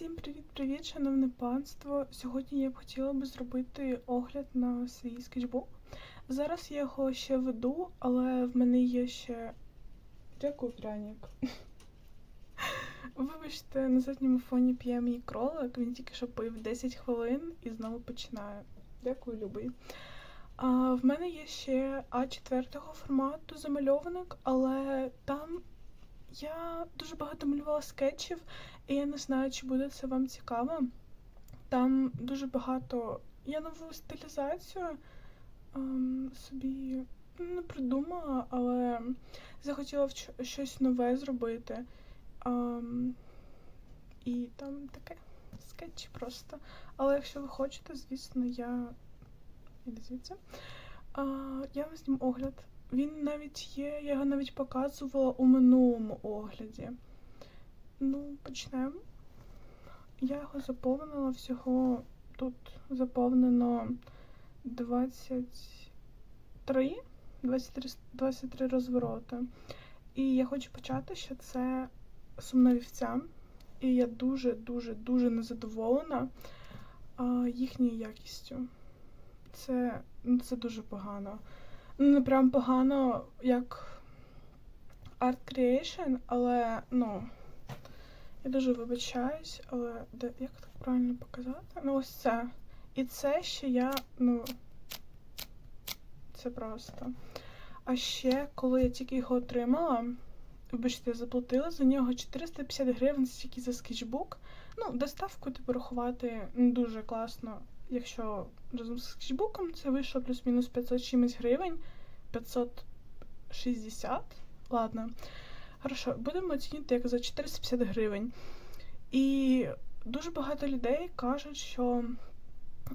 Всім привіт-привіт, шановне панство. Сьогодні я б хотіла би зробити огляд на свій скетчбук. Зараз я його ще веду, але в мене є ще. Дякую, пряник. Вибачте, на задньому фоні п'є мій кролик. Він тільки що пив 10 хвилин і знову починає. Дякую, любий. А, в мене є ще А4 формату замальованик, але там я дуже багато малювала скетчів, і я не знаю, чи буде це вам цікаво. Там дуже багато. Я нову стилізацію ем, собі не придумала, але захотіла щось нове зробити. Ем, і там таке скетчі просто. Але якщо ви хочете, звісно, я. Іди. А, я вам зніму огляд. Він навіть є, я його навіть показувала у минулому огляді. Ну, почнемо. Я його заповнила всього. Тут заповнено 23, 23, 23 розвороти. І я хочу почати, що це сумна вівця. І я дуже-дуже дуже незадоволена їхньою якістю. Це, ну, це дуже погано. Ну, не прям погано, як Art Creation, але ну. Я дуже вибачаюсь, але де, як так правильно показати? Ну, ось це. І це ще я, ну. Це просто. А ще, коли я тільки його отримала, вибачте, я заплатила за нього 450 гривень тільки за скетчбук. Ну, доставку типу рахувати не дуже класно. Якщо разом з скетчбуком це вийшло плюс-мінус 500 чимось гривень. 560. Ладно. Хорошо, будемо оцінити як за 450 гривень. І дуже багато людей кажуть, що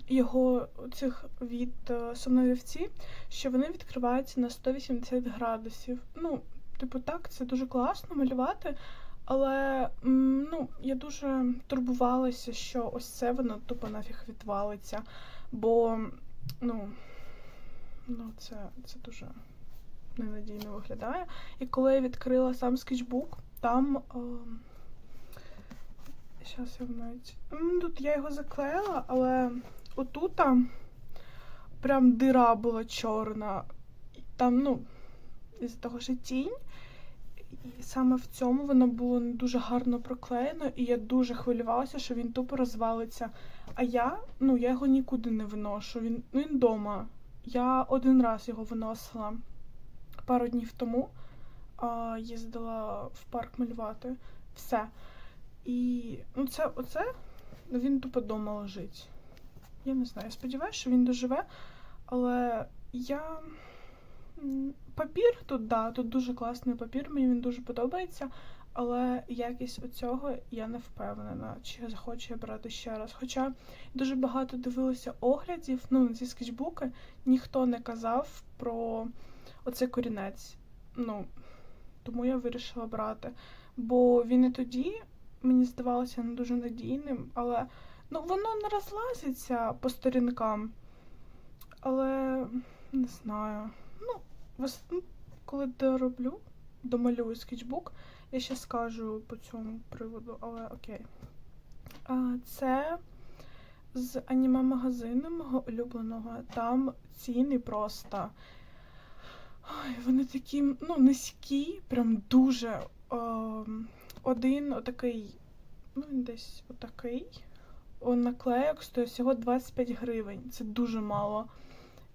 його цих від е, сумновівці, що вони відкриваються на 180 градусів. Ну, типу, так, це дуже класно малювати. Але ну, я дуже турбувалася, що ось це воно тупо нафіг відвалиться. Бо, ну, ну це, це дуже ненадійно виглядає. І коли я відкрила сам скетчбук, там. Е, Зараз я навіть. Тут я його заклеїла, але отута прям дира була чорна. Там, ну, із-за того, що тінь. І саме в цьому воно було не дуже гарно проклеєно, і я дуже хвилювалася, що він тупо розвалиться. А я, ну, я його нікуди не виношу. Він, ну, він вдома. Я один раз його виносила пару днів тому. А, їздила в парк малювати. Все. І ну, це оце він тупо вдома лежить. Я не знаю. Сподіваюся, що він доживе, але я. Папір тут, да, тут дуже класний папір, мені він дуже подобається, але якість оцього я не впевнена, чи захочу я брати ще раз. Хоча дуже багато дивилася оглядів, ну, на ці скетчбуки, ніхто не казав про оцей корінець. Ну, тому я вирішила брати. Бо він і тоді мені здавалося не дуже надійним, але ну, воно не розлазиться по сторінкам. Але не знаю. Ну, коли дороблю, домалюю скетчбук, я ще скажу по цьому приводу, але окей. Це з аніме магазину мого улюбленого. Там ціни просто. Ой, вони такі, ну, низькі, прям дуже. ем, один отакий, ну, він десь отакий. Наклеєк стоїть всього 25 гривень. Це дуже мало.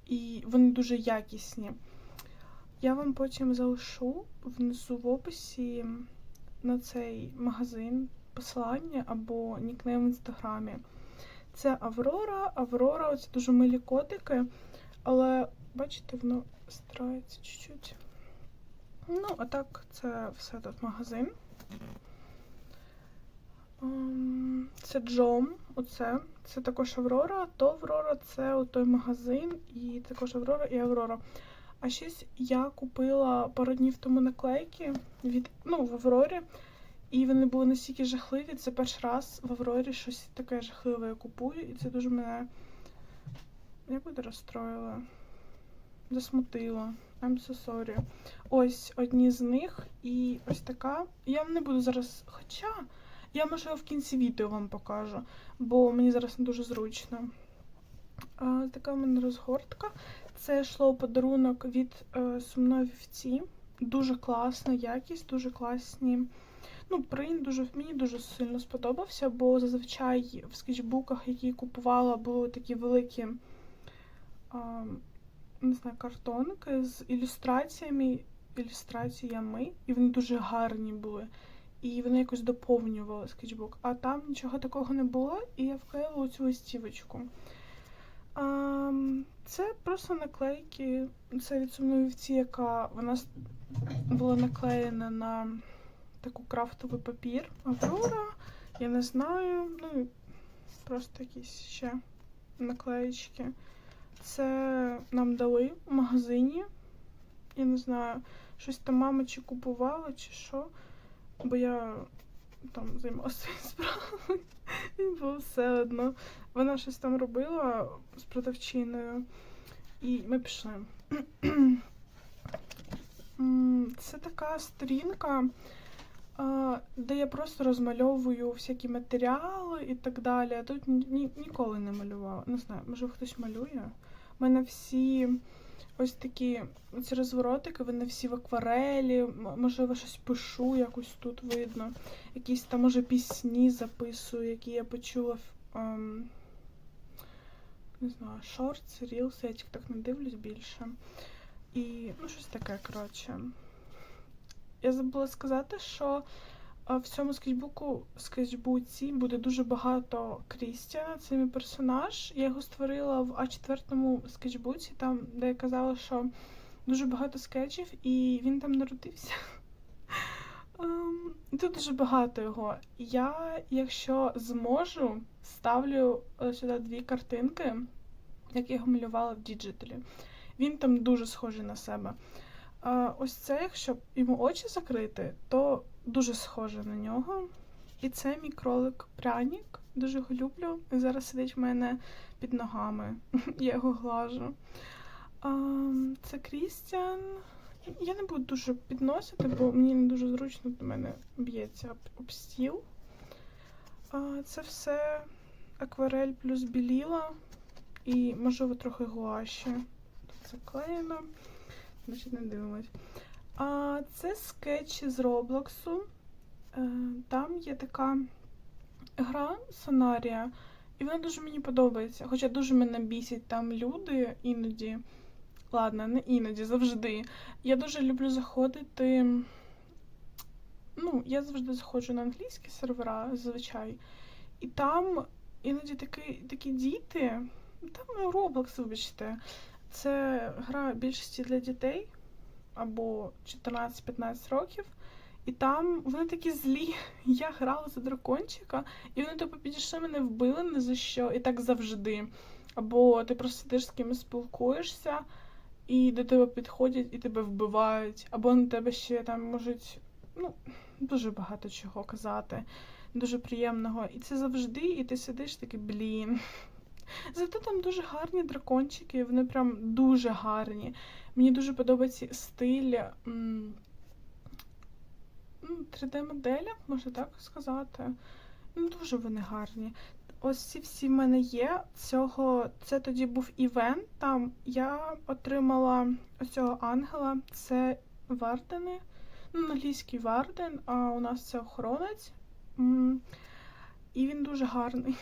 І вони дуже якісні. Я вам потім залишу внизу в описі на цей магазин посилання або нікнейм в інстаграмі. Це Аврора. Аврора це дуже милі котики, але бачите, воно стирається чуть-чуть. Ну, а так, це все тут магазин. Ем, Це Джом, оце. Це також Аврора, то Аврора це той магазин, і також Аврора і Аврора. А щось я купила пару днів тому наклейки від, ну, в Аврорі, і вони були настільки жахливі. Це перший раз в Аврорі щось таке жахливе я купую, і це дуже мене як буде розстроїла. Засмутило. I'm so sorry. Ось одні з них, і ось така. Я не буду зараз. Хоча Я можливо в кінці відео вам покажу, бо мені зараз не дуже зручно. А, така в мене розгортка. Це йшло подарунок від е, сумної вівці. Дуже класна якість, дуже класні. Ну, принт дуже мені дуже сильно сподобався, бо зазвичай в скетчбуках, які купувала, були такі великі а, не знаю, картонки з ілюстраціями, ілюстраціями, і вони дуже гарні були. І вони якось доповнювали скетчбук. А там нічого такого не було, і я вклеїла цю листівочку. А, це просто наклейки. Це від сумної вівці, яка вона була наклеєна на таку крафтовий папір. Аврора, я не знаю. Ну, просто якісь ще наклеєчки. Це нам дали в магазині. Я не знаю, щось там мама чи купувала, чи що. Бо я там займалася своїми справами. І було все одно. Вона щось там робила з продавчиною. І ми пішли. Це така сторінка, де я просто розмальовую всякі матеріали і так далі. Тут ні- ніколи не малювала. Не знаю, може хтось малює. У мене всі ось такі ці розворотики, вони всі в акварелі. Можливо, щось пишу, якось тут видно. Якісь там, може, пісні записую, які я почула в. ем, не знаю, шортс, рілс, я так не дивлюсь більше. І ну, щось таке, коротше. Я забула сказати, що в цьому скетчбуку, скетчбуці буде дуже багато Крістіана, це мій персонаж. Я його створила в А4 скетчбуці, там, де я казала, що дуже багато скетчів, і він там народився. Ем, Тут дуже багато його. Я, якщо зможу, ставлю е, сюди дві картинки, як я його малювала в діджиталі. Він там дуже схожий на себе. А ось це, якщо йому очі закрити, то дуже схоже на нього. І це мій кролик прянік. Дуже його люблю. І зараз сидить в мене під ногами. Я його глажу. Це Крістіан. Я не буду дуже підносити, бо мені не дуже зручно до мене б'ється об, стіл. Це все акварель плюс біліла і, можливо, трохи гуаші. Тут заклеєно. Значить, не дивимось. А, це скетчі з Роблоксу. Е, там є така гра Сонарія, і вона дуже мені подобається. Хоча дуже мене бісять там люди іноді. Ладно, не іноді, завжди. Я дуже люблю заходити. Ну, я завжди заходжу на англійські сервера, зазвичай. І там іноді такі, такі діти, там Roblox, вибачте, це гра більшості для дітей або 14-15 років. І там вони такі злі. Я грала за дракончика, і вони типу підійшли мене вбили не за що, і так завжди. Або ти просто сидиш з кимось спілкуєшся, і до тебе підходять і тебе вбивають, або на тебе ще там можуть ну, дуже багато чого казати, дуже приємного. І це завжди, і ти сидиш такий, блін. Зато там дуже гарні дракончики, вони прям дуже гарні. Мені дуже подобається стиль м, ну, 3D-моделя, можна так сказати. Ну, дуже вони гарні. Ось ці всі в мене є. Цього, це тоді був івент. Там я отримала цього ангела. Це Вардени. Ну, англійський Варден, а у нас це охоронець. І він дуже гарний.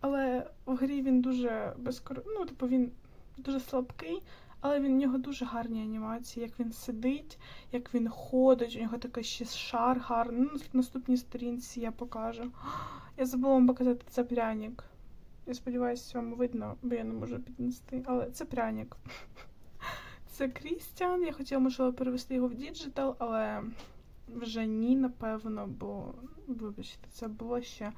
Але в грі він дуже безкор... ну, типу, він дуже слабкий, але він у нього дуже гарні анімації, як він сидить, як він ходить, у нього такий ще шар гарний. Ну, на наступній сторінці я покажу. Я забула вам показати це пряник. Я сподіваюся, вам видно, бо я не можу піднести. Але це пряник. Це Крістіан. Я хотіла, можливо, перевести його в діджитал, але вже ні, напевно, бо, вибачте, це було ще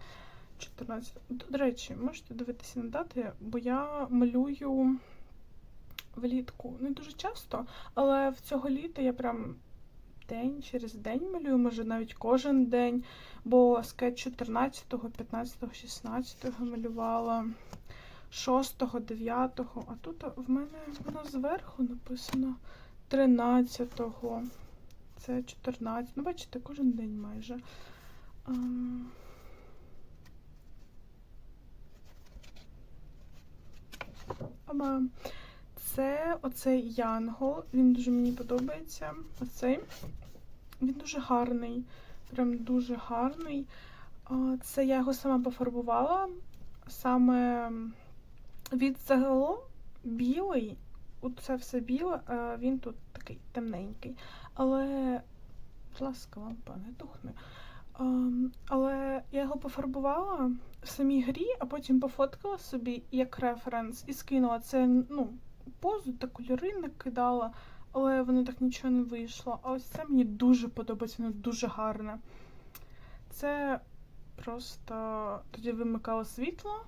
14. До до речі, можете дивитися на дати, бо я малюю влітку. Ну, Не дуже часто, але в цього літа я прям день через день малюю, може навіть кожен день, бо скетч 14, 15, 16 малювала. 6, 9, а тут в мене воно зверху написано 13. го Це 14. Ну, бачите, кожен день майже. А... Це оцей Янгол. Він дуже мені подобається. Оцей. Він дуже гарний. Прям дуже гарний. Це я його сама пофарбувала. Саме від загалом білий. От це все біле, він тут такий темненький. Але, будь ласка, лампа не тухне. Але я його пофарбувала в самій грі, а потім пофоткала собі як референс і скинула це ну, позу та кольори накидала, але воно так нічого не вийшло. А ось це мені дуже подобається, воно дуже гарне. Це просто тоді вимикало світло.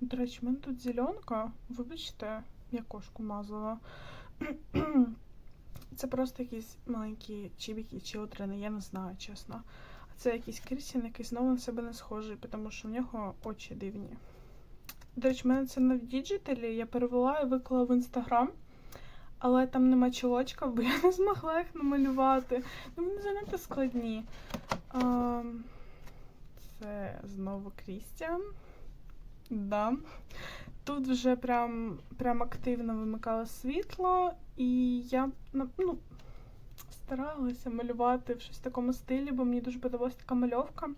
До речі, в мене тут зеленка. Вибачте, я кошку мазала. Це просто якісь маленькі чібіки чи отрини, я не знаю, чесно. А це якийсь Крістін, який знову на себе не схожий, тому що в нього очі дивні. До речі, в мене це на діджиталі, я перевела і виклала в інстаграм, але там нема чолочка, бо я не змогла їх намалювати. Ну, вони занадто складні. А, це знову Крістіан. Да. Тут вже прям, прям активно вимикало світло, і я ну, старалася малювати в щось в такому стилі, бо мені дуже подобалася така мальовка.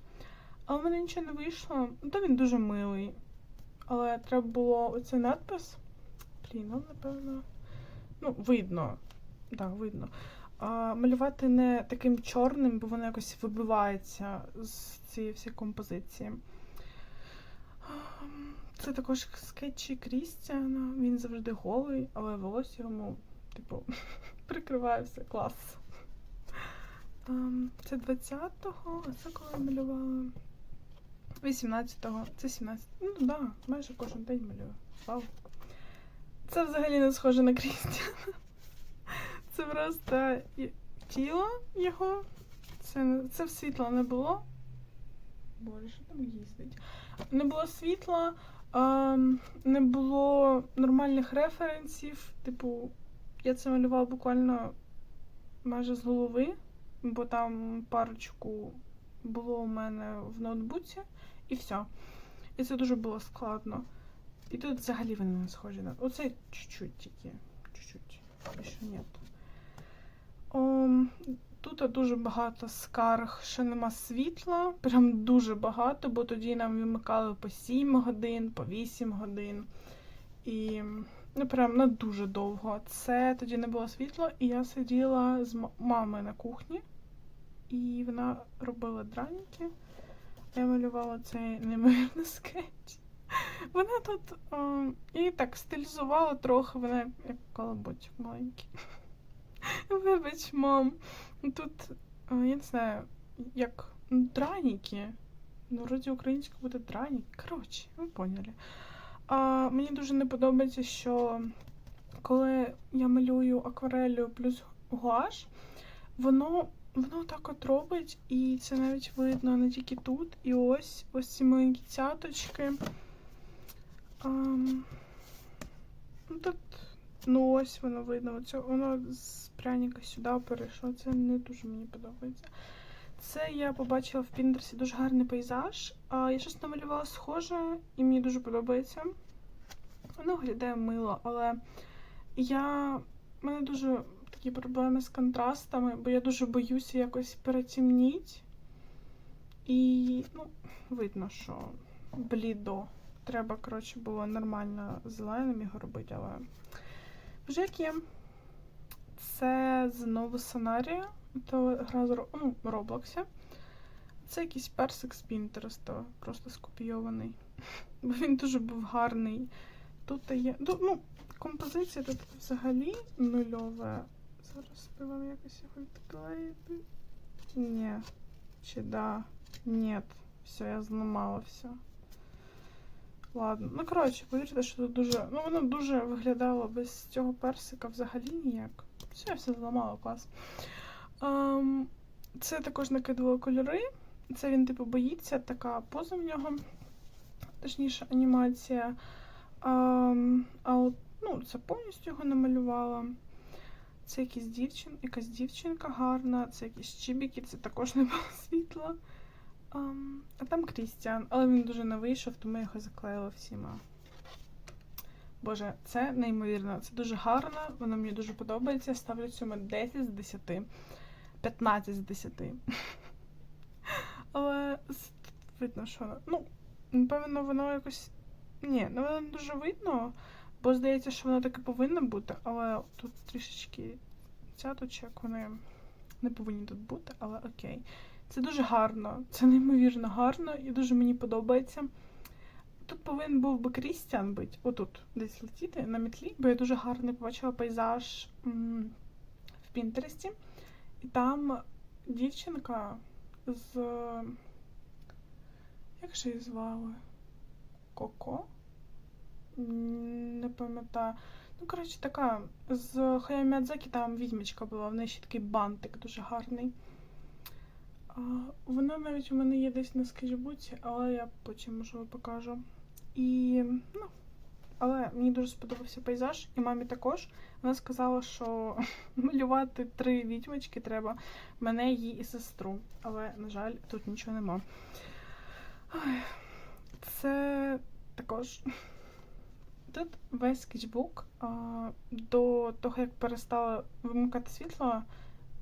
Але в мене нічого не вийшло. Ну, то він дуже милий. Але треба було оцей надпис. Блін, ну, напевно. Ну, видно. Да, видно. А, малювати не таким чорним, бо воно якось вибивається з цієї всієї композиції. Це також скетчі Крістіана. Він завжди голий, але волосся йому, типу, прикриває все клас. Ем, Це 20-го, а це коли я малювала. 18-го, це 17 Ну так, да, майже кожен день малюю. Вау. Це взагалі не схоже на Крістіана. Це просто тіло його. Це, це світла не було. Боже, що там їздить? Не було світла, ем, не було нормальних референсів. Типу, я це малювала буквально майже з голови, бо там парочку було у мене в ноутбуці, і все. І це дуже було складно. І тут взагалі вони не схожі на. Оце чуть-чуть тільки. Чуть-чуть. Більше ні. Тут дуже багато скарг, що нема світла. Прям дуже багато, бо тоді нам вимикали по 7 годин, по 8 годин. І ну прям на дуже довго. Це тоді не було світла, і я сиділа з ма- мамою на кухні, і вона робила драніки. Я малювала цей неймовірний скетч. Вона тут о, і так стилізувала трохи, вона як, колоботик маленький. Вибач, мам. Тут, о, я не знаю, як драніки. Ну, вроді українською буде драніки. Коротше, ви поняли. А, мені дуже не подобається, що коли я малюю акварелью плюс гуаш, воно, воно так от робить, і це навіть видно не тільки тут, і ось ось ці маленькі цяточки. Ам, ну, тут, ну ось воно видно. Оце, воно з пряника сюди перейшло. Це не дуже мені подобається. Це я побачила в Пінтерсі дуже гарний пейзаж. А, я щось намалювала схоже, і мені дуже подобається. Воно виглядає мило, але я. Мене дуже такі проблеми з контрастами, бо я дуже боюся якось перетемніть. І, ну, видно, що блідо. Треба, коротше, було нормально зеленим його робити, але вже як є. Це знову сценарія. То гра з ну, Роблоксі. Це якийсь персик з Пінтереста, просто скопійований. Бо він дуже був гарний. Тут є. Ну, композиція тут взагалі нульова. Зараз би якось його відклеїти. Ні. Чи да? Ні. Все, я зламала все. Ладно. Ну, коротше, повірте, що тут дуже. Ну, воно дуже виглядало без цього персика взагалі ніяк. Все, я все зламала, клас. Ем, це також накидувало кольори. Це він, типу, боїться, така поза в нього. Точніше, анімація. Ем, а от, ну, це повністю його намалювала. Це якийсь дівчин, якась дівчинка гарна, це якісь чібіки, це також не було світла. Ем, а там Крістіан, але він дуже не вийшов, тому я його заклеїла всіма Боже, це неймовірно, це дуже гарно, воно мені дуже подобається. Ставлю цьому 10 з 10. 15 з 10. Але видно, що воно. Ну, напевно, воно якось. Ні, ну воно не дуже видно, бо здається, що воно таке повинно бути, але тут трішечки цяточок, вони не повинні тут бути, але окей. Це дуже гарно, це неймовірно гарно і дуже мені подобається. Тут повинен був би Крістіан бути, отут, десь летіти на метлі, бо я дуже гарно побачила пейзаж в Пінтересті. І там дівчинка з. Як же її звали? Коко? Не пам'ятаю. Ну, коротше, така з Хаяо Міядзакі там відьмічка була, в неї ще такий бантик дуже гарний. Вона навіть у мене є десь на скетчбуці, але я потім можливо покажу. І ну, але мені дуже сподобався пейзаж, і мамі також. Вона сказала, що малювати три відьмочки треба мене, її і сестру. Але, на жаль, тут нічого нема. Це також. Тут весь скетчбук. До того, як перестала вимикати світло,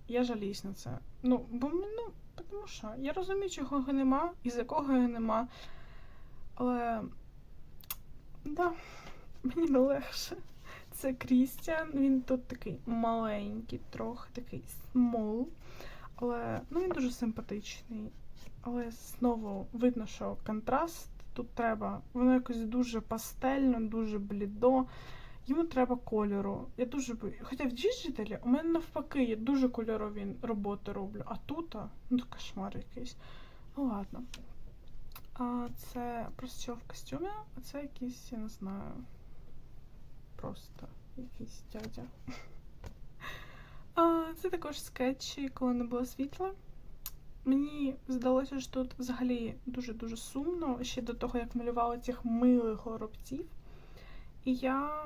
я жаліюсь на це. Ну, бо ну, тому що я розумію, чого його нема і з якого його нема. Але да, мені не легше. Це Крістіан, він тут такий маленький, трохи такий смол. Але ну, він дуже симпатичний. Але знову видно, що контраст тут треба. Воно якось дуже пастельно, дуже блідо. Йому треба кольору. Я дуже бо- Хоча в діджиталі у мене навпаки, я дуже кольорові роботи роблю. А тут, ну кошмар якийсь. Ну ладно. А це просто в костюмі, а це якийсь, я не знаю. Просто якийсь дядя. А, це також скетчі, коли не було світла. Мені здалося, що тут взагалі дуже-дуже сумно ще до того, як малювала цих милих горобців. І я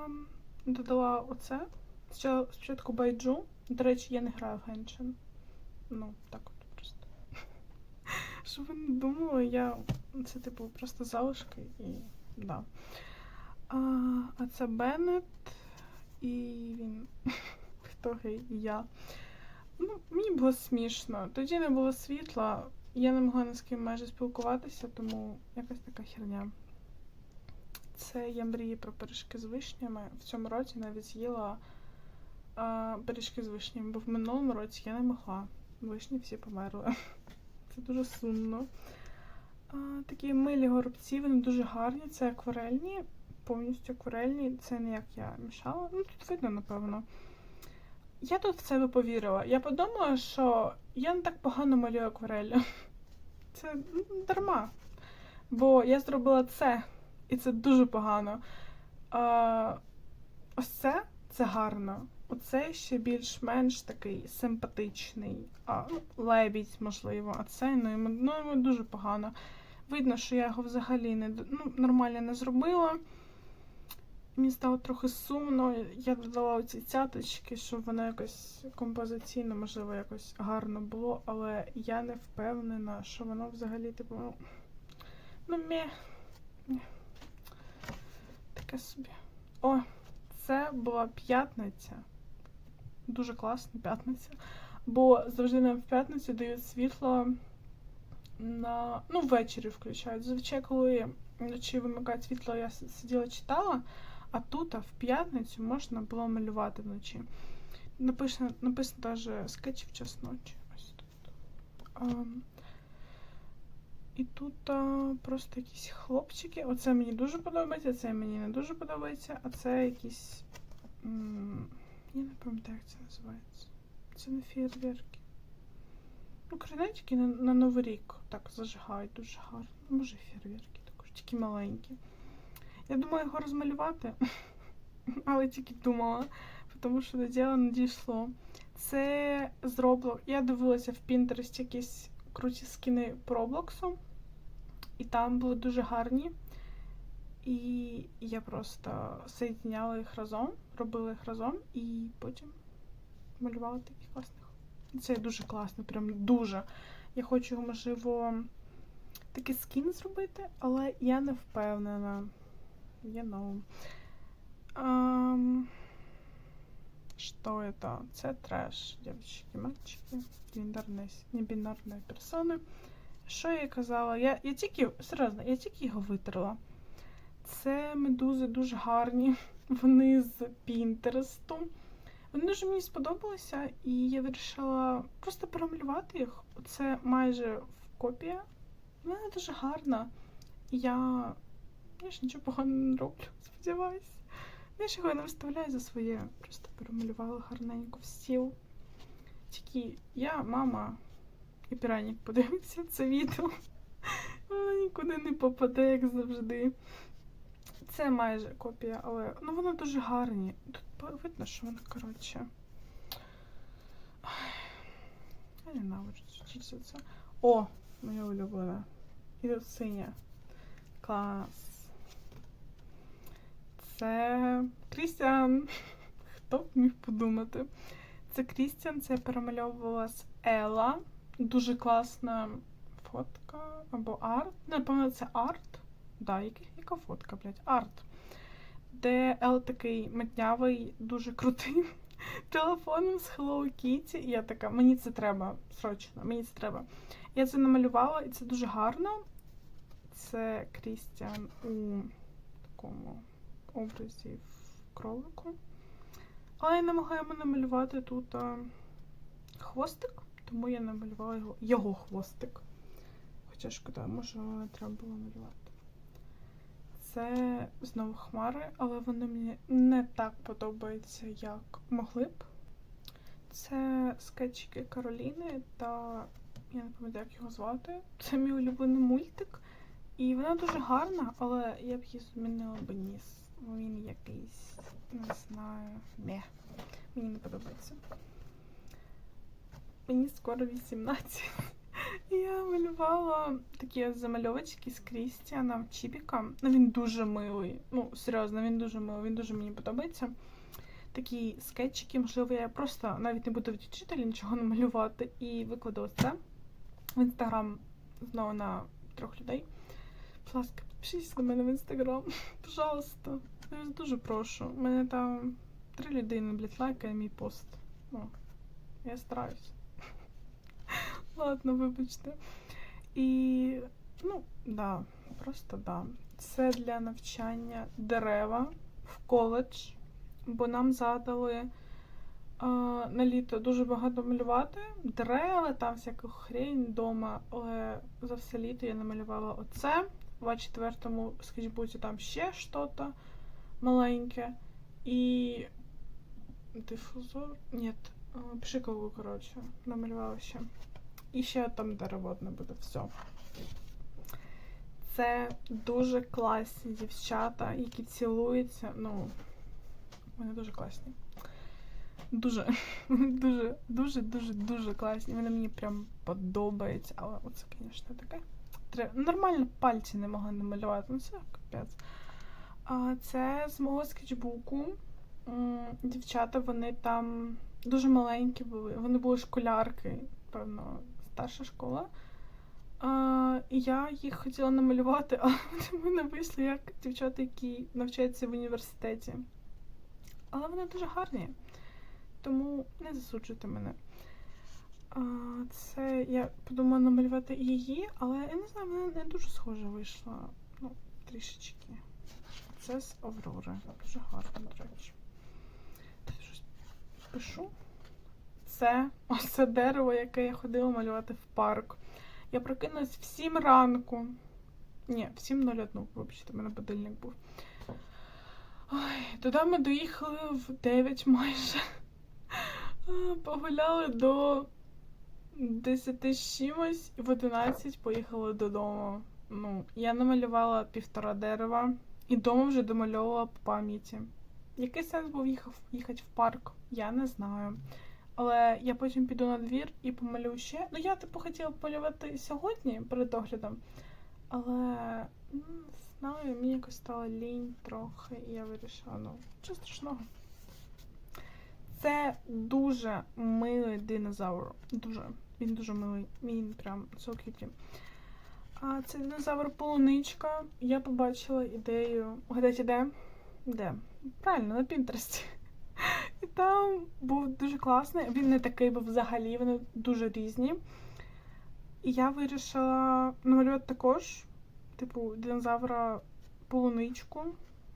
додала оце. Спочатку- байджу. До речі, я не граю в Геншин. Ну, так от просто. Щоб ви не думали, я це типу просто залишки і да. А, а це Беннет, і він хто гей, і я. Ну, мені було смішно. Тоді не було світла, я не могла ні з ким майже спілкуватися, тому якась така херня. Це я мрію про пиріжки з вишнями. В цьому році навіть з'їла а, пиріжки з вишнями, бо в минулому році я не могла. Вишні всі померли. Це дуже сумно. А, такі милі горобці, вони дуже гарні, це акварельні, повністю акварельні. Це не як я мішала. Ну, тут видно, напевно. Я тут в себе повірила. Я подумала, що я не так погано малюю аквареллю. Це дарма. Бо я зробила це, і це дуже погано. А, ось це це гарно. Оце ще більш-менш такий симпатичний. А, лебідь, можливо, а це ну, йому, ну, йому дуже погано. Видно, що я його взагалі не ну, нормально не зробила. Мені стало трохи сумно. Я додала оці цяточки, щоб воно якось композиційно, можливо, якось гарно було, але я не впевнена, що воно взагалі, типу, ну, ну мє. Таке собі. О, це була п'ятниця. Дуже класна п'ятниця. Бо завжди нам в п'ятницю дають світло на. Ну, ввечері включають. Зазвичай, коли вночі вимикають світло, я сиділа читала, а тут а в п'ятницю можна було малювати вночі. Написано, написано навіть скетч в час ночі. Ось тут. Ам, і тут а, просто якісь хлопчики. Оце мені дуже подобається, це мені не дуже подобається, а це якісь. м, Я не пам'ятаю, як це називається. Це не фейерверки. Ну, кредитики на, на Новий рік так зажигають дуже гарно. Може, фейерверки також, тільки маленькі. Я думаю його розмалювати, але тільки думала, тому що до діла не дійшло. Це з Roblox. Я дивилася в Pinterest якісь круті скини по Роблоксу, і там були дуже гарні. І я просто соєдиняла їх разом, робила їх разом і потім малювала таких класних. Це дуже класно, прям дуже. Я хочу, можливо, такий скін зробити, але я не впевнена. You know. Ам, Что это? Це треш, дівчатки, мальчики, бінарні, небінарні персони. Що я казала? Я, я тільки, серйозно, я тільки його витерла. Це медузи дуже гарні. Вони з Пінтересту. Вони дуже мені сподобалися, і я вирішила просто перемалювати їх. Це майже в копія. Вона дуже гарна. Я, я ж нічого поганого не роблю, сподіваюся. Я ж його не виставляю за своє. Просто перемалювала гарненько в стіл. Тільки я, мама і піранік подивився це відео. Воно нікуди не попаде, як завжди. Це майже копія, але ну воно дуже гарні. Тут видно, що воно, коротше. Я ненавиджу все це. О, моя улюблена. І тут синя. Клас. Це Крістіан. Хто б міг подумати? Це Крістіан, це я перемальовувала з Ела. Дуже класна фотка або арт. Напевно, це арт. Да, яка, яка фотка, блядь? Арт. Де Ел такий метнявий, дуже крутий телефоном з Hello Kitty. І я така, мені це треба, срочно, мені це треба. Я це намалювала, і це дуже гарно. Це Крістіан у такому образі в кролику. Але я не могла йому намалювати тут а, хвостик, тому я намалювала його, його хвостик. Хоча шкода, може не треба було малювати. Це знову хмари, але вони мені не так подобаються, як могли б. Це скетчики Кароліни та я не пам'ятаю, як його звати. Це мій улюблений мультик. І вона дуже гарна, але я б її змінила би ніс. Він якийсь, не знаю, не. Мені не подобається. Мені скоро 18. І я малювала такі замальовочки з Крістіаном Чіпіка. Ну, він дуже милий. Ну, серйозно, він дуже милий, він дуже мені подобається. Такі скетчики, можливо, я просто навіть не буду вчителі нічого намалювати і викладу це в інстаграм знову на трьох людей. Будь ласка, підпишіться на мене в інстаграм. Пожалуйста. Я вас дуже прошу. У мене там три людини, блядь, лайкає мій пост. Ну, я стараюсь. Ладно, вибачте. І, ну, да, просто да. Це для навчання дерева в коледж, бо нам задали на літо дуже багато малювати. Дерева, там всяку хрень вдома, але за все літо я намалювала оце. В 24-му скетчбуці там ще щось маленьке. І дифузор. Ні, пшикову, коротше, намалювала ще. І ще там дерево одне буде все. Це дуже класні дівчата, які цілуються. Ну, вони дуже класні. Дуже, дуже, дуже, дуже, дуже класні. Вони мені прям подобаються. Але оце, звісно, таке. Треба... Нормально пальці не могла намалювати. Ну це капець. А це з мого скетчбуку. Дівчата, вони там дуже маленькі були. Вони були школярки, певно, старша школа. А, і я їх хотіла намалювати, але вони в мене вийшли як дівчата, які навчаються в університеті. Але вони дуже гарні. Тому не засуджуйте мене. Це я подумала намалювати її, але я не знаю, вона не дуже схожа вийшла. Ну, трішечки. Це з Аврори. Дуже гарно, до речі. Щось пишу. Це ось це дерево, яке я ходила малювати в парк. Я прокинулась в 7 ранку. Ні, в 7.01, вибачте, у мене будильник був. Ой, туди ми доїхали в 9 майже. Погуляли до 10 з чимось в 11 поїхали додому. Ну, я намалювала півтора дерева і дома вже домальовувала по пам'яті. Який сенс був їхати в парк? Я не знаю. Але я потім піду на двір і помалюю ще. Ну, я типу хотіла помалювати сьогодні перед оглядом. Але не знаю, мені якось стало лінь трохи, і я вирішила, ну, нічого страшного. Це дуже милий динозавр. Дуже. Він дуже милий. Він прям cute. А це динозавр полуничка. Я побачила ідею. Гадайте, де? де? Правильно, на Пінтересті. І там був дуже класний. Він не такий був взагалі, вони дуже різні. І я вирішила намалювати також, типу, динозавра полуничку.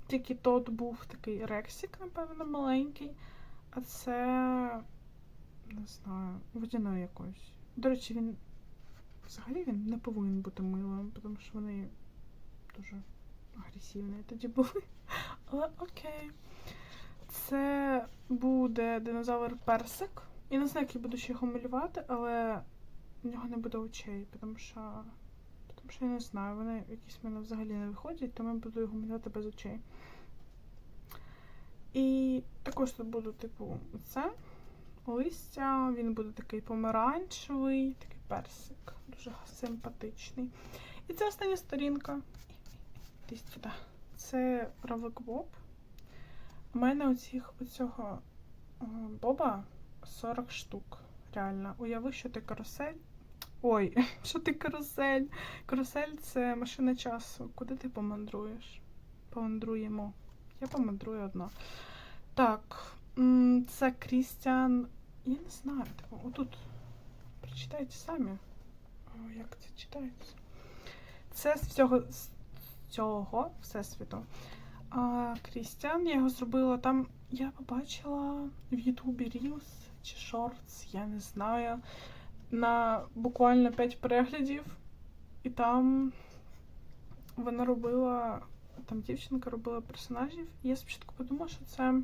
Тільки тот був такий рексик, напевно, маленький. А це не знаю, водяної якоїсь. До речі, він взагалі він не повинен бути милим, тому що вони дуже агресивні тоді були. Але окей. Це буде динозавр персик. Я не знаю, як я буду ще його малювати, але в нього не буде очей, тому що. Тому що я не знаю, вони якісь в мене взагалі не виходять, тому я буду його малювати без очей. І також тут буде, типу, це листя, він буде такий помаранчевий, такий персик, дуже симпатичний. І це остання сторінка. Сюди. Це равлик Боб. У мене оцих, оцього Боба 40 штук. Реально. Уяви, що ти карусель. Ой, що ти карусель? Карусель це машина часу. Куди ти помандруєш? Помандруємо. Я помандрую одна. Так, це Крістіан. Я не знаю, отут. Прочитайте самі. О, як це читається? Це з всього з цього всесвіту. А, Крістіан, я його зробила там. Я побачила в Ютубі Reels чи Shorts, я не знаю. На буквально 5 переглядів. І там вона робила. Там дівчинка робила персонажів. І я спочатку подумала, що це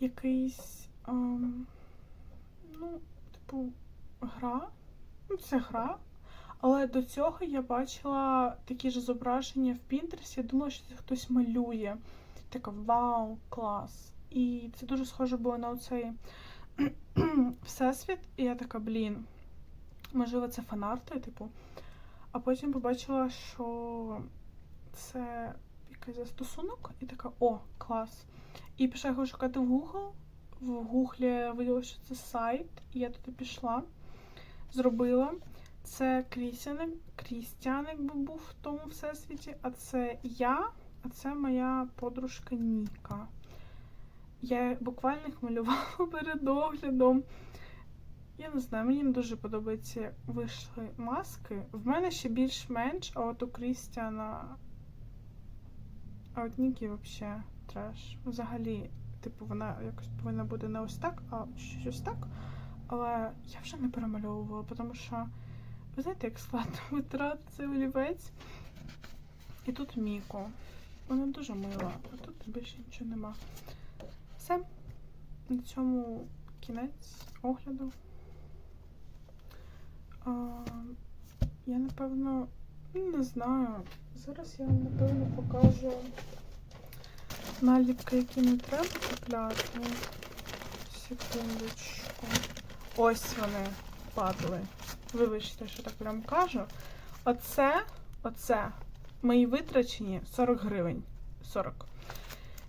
якийсь. ем, ну, типу, гра. Ну, це гра. Але до цього я бачила такі ж зображення в Пінтерсі. Я думала, що це хтось малює. Така вау, клас. І це дуже схоже було на оцей всесвіт. І я така, блін, можливо, це фанарти, типу. А потім побачила, що це якийсь застосунок, і така, о, клас. І пішла його шукати в Google. В Гуглі виявила, що це сайт, і я туди пішла, зробила. Це Крістіаник, Крістіаник би був в тому всесвіті, а це я, а це моя подружка Ніка. Я буквально їх перед оглядом. Я не знаю, мені не дуже подобається, як вийшли маски. В мене ще більш-менш, а от у Крістіана. А от Нікі взагалі треш. Взагалі, типу, вона якось повинна бути не ось так, а щось так. Але я вже не перемальовувала, тому що. Ви знаєте, як складно витрати цей олівець. І тут Міко. Вона дуже мила, а тут більше нічого нема. Все. На цьому кінець огляду. А, я напевно не знаю. Зараз я вам напевно покажу наліпки, які не треба купляти. Секундочку. Ось вони падали. Вибачте, що так прям кажу. Оце, оце, мої витрачені 40 гривень. 40.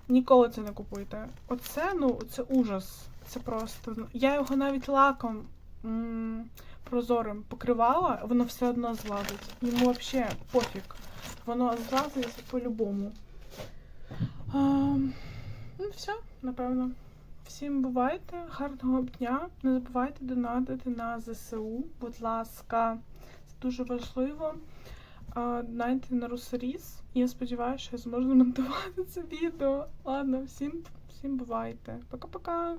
Ніколи це не купуйте. Оце, ну, це ужас. Це просто. Я його навіть лаком прозорим покривала, воно все одно злазить. Йому взагалі пофіг. Воно злазить по-любому. Ну, все, напевно. Всім бувайте, гарного дня. Не забувайте донатити на ЗСУ, будь ласка, це дуже важливо. Донайте на Русаріс. Я сподіваюся, що я зможу монтувати це відео. Ладно, всім, всім бувайте. Пока-пока.